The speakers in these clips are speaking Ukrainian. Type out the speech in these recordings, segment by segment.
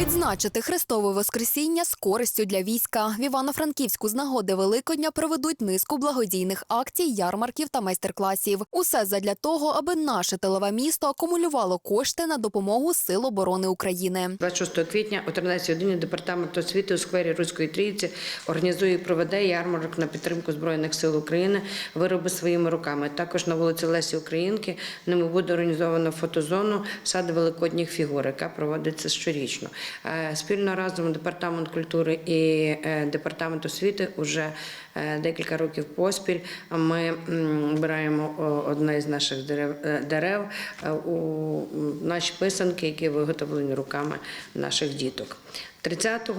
Відзначити Христове Воскресіння з користю для війська. В Івано-Франківську з нагоди Великодня проведуть низку благодійних акцій, ярмарків та майстер-класів. Усе задля того, аби наше тилове місто акумулювало кошти на допомогу Сил оборони України. 26 квітня о 13 годині департамент освіти у сквері Руської Трійці організує і проведе ярмарок на підтримку збройних сил України. Вироби своїми руками. Також на вулиці Лесі Українки ними буде організовано фотозону сад великодніх фігур, яка проводиться щорічно. Е, Спільно разом департамент культури і е, департамент освіти вже е, декілька років поспіль. Ми обираємо одне з наших дерев, у наші писанки, які виготовлені руками наших діток. 30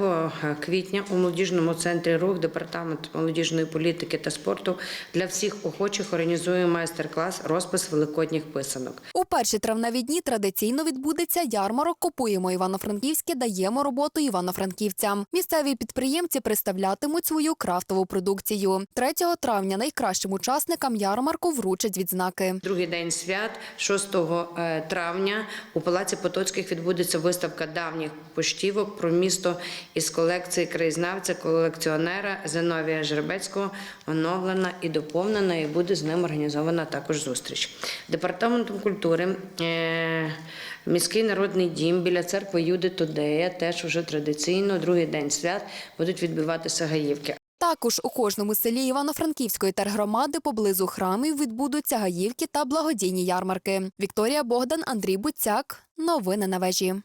квітня у молодіжному центрі рух департамент молодіжної політики та спорту для всіх охочих організує майстер-клас розпис великодніх писанок. Перші травневі дні традиційно відбудеться ярмарок Купуємо Івано-Франківське, даємо роботу івано-франківцям. Місцеві підприємці представлятимуть свою крафтову продукцію. 3 травня найкращим учасникам ярмарку вручать відзнаки. Другий день свят, 6 е, травня, у Палаці Потоцьких відбудеться виставка давніх поштівок про місто із колекції краєзнавця, колекціонера Зиновія Жеребецького, оновлена і доповнена, і буде з ним організована також зустріч. Департаментом культури е, міський народний дім біля церкви Юди Тодея теж уже традиційно другий день свят будуть відбиватися гаївки. Також у кожному селі Івано-Франківської тергромади поблизу храмів відбудуться гаївки та благодійні ярмарки. Вікторія Богдан, Андрій Буцяк. Новини на вежі.